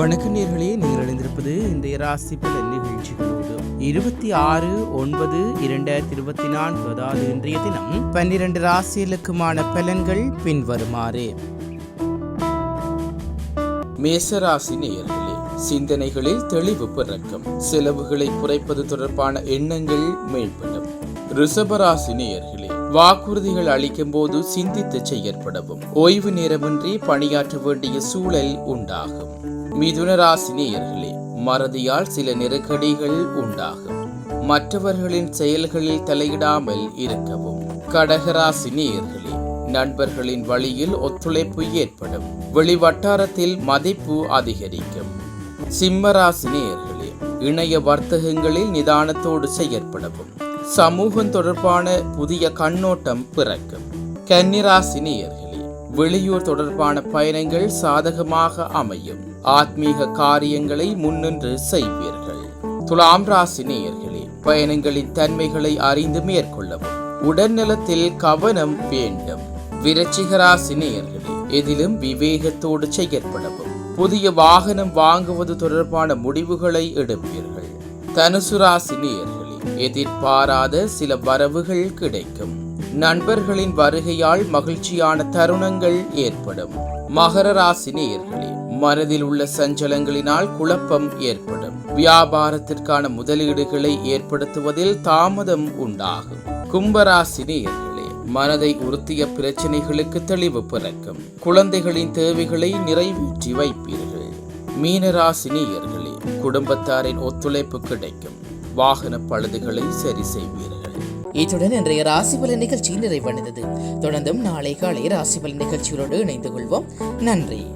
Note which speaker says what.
Speaker 1: வணக்க நேர்களே நீங்கள் இணைந்திருப்பது இந்த ராசி நிகழ்ச்சிகளோடு இருபத்தி ஆறு ஒன்பது இரண்டாயிரத்தி இருபத்தி நான்கு அதாவது இன்றைய தினம் பன்னிரண்டு ராசிகளுக்குமான பலன்கள் பின்வருமாறு. மேசராசி நேயர்களே சிந்தனைகளில் தெளிவு பிறக்கும். செலவுகளை குறைப்பது தொடர்பான எண்ணங்கள் மேம்படும். ரிஷபராசி நேயர்களே வாக்குறுதிகள் அளிக்கும் போது சிந்தித்து செயற்படவும். ஓய்வு நேரமின்றி பணியாற்ற வேண்டிய சூழல் உண்டாகும். மிதுன ராசி நேயர்களே மறதியால் சில நெருக்கடிகள் உண்டாகும். மற்றவர்களின் செயல்களில் தலையிடாமல் இருக்கவும். கடகராசி நேயர்களே நண்பர்களின் வழியில் ஒத்துழைப்பு ஏற்படும். வெளிவட்டாரத்தில் மதிப்பு அதிகரிக்கும். சிம்மராசி நேயர்களே இணைய வர்த்தகங்களில் நிதானத்தோடு செயற்படவும். சமூகம் தொடர்பான புதிய கண்ணோட்டம் பிறக்கும். கன்னிராசி நேயர்களே வெளியூர் தொடர்பான பயணங்கள் சாதகமாக அமையும். ஆத்மீக காரியங்களை முன்னின்று செய்வீர்கள். துலாம் ராசி நேயர்களே பயணங்களின் தன்மைகளை அறிந்து மேற்கொள்ளவும் உடல்நலத்தில் கவனம் வேண்டும். விருச்சிக ராசி நேயர்களே எதிலும் விவேகத்தோடு செயற்படவும் புதிய வாகனம் வாங்குவது தொடர்பான முடிவுகளை எடுப்பீர்கள். தனுசு ராசி நேயர்கள் எதிர்பாராத சில வரவுகள் கிடைக்கும். நண்பர்களின் வருகையால் மகிழ்ச்சியான தருணங்கள் ஏற்படும். மகர ராசி நேயர்களே மனதில் உள்ள சஞ்சலங்களினால் குழப்பம் ஏற்படும். வியாபாரத்திற்கான முதலீடுகளை ஏற்படுத்துவதில் தாமதம் உண்டாகும். கும்பராசி நேயர்களே மனதை உறுத்திய பிரச்சனைகளுக்கு தெளிவு பிறக்கும். குழந்தைகளின் தேவைகளை நிறைவேற்றி வைப்பீர்கள். மீனராசி நேயர்களே குடும்பத்தாரின் ஒத்துழைப்பு கிடைக்கும். வாகன பழுதுகளை சரி செய்வீர்கள்.
Speaker 2: இத்துடன் இன்றைய ராசிபலன் நிகழ்ச்சி நிறைவடைந்தது. தொடர்ந்தும் நாளை காலை ராசிபலன் நிகழ்ச்சிகளோடு இணைந்து கொள்வோம். நன்றி.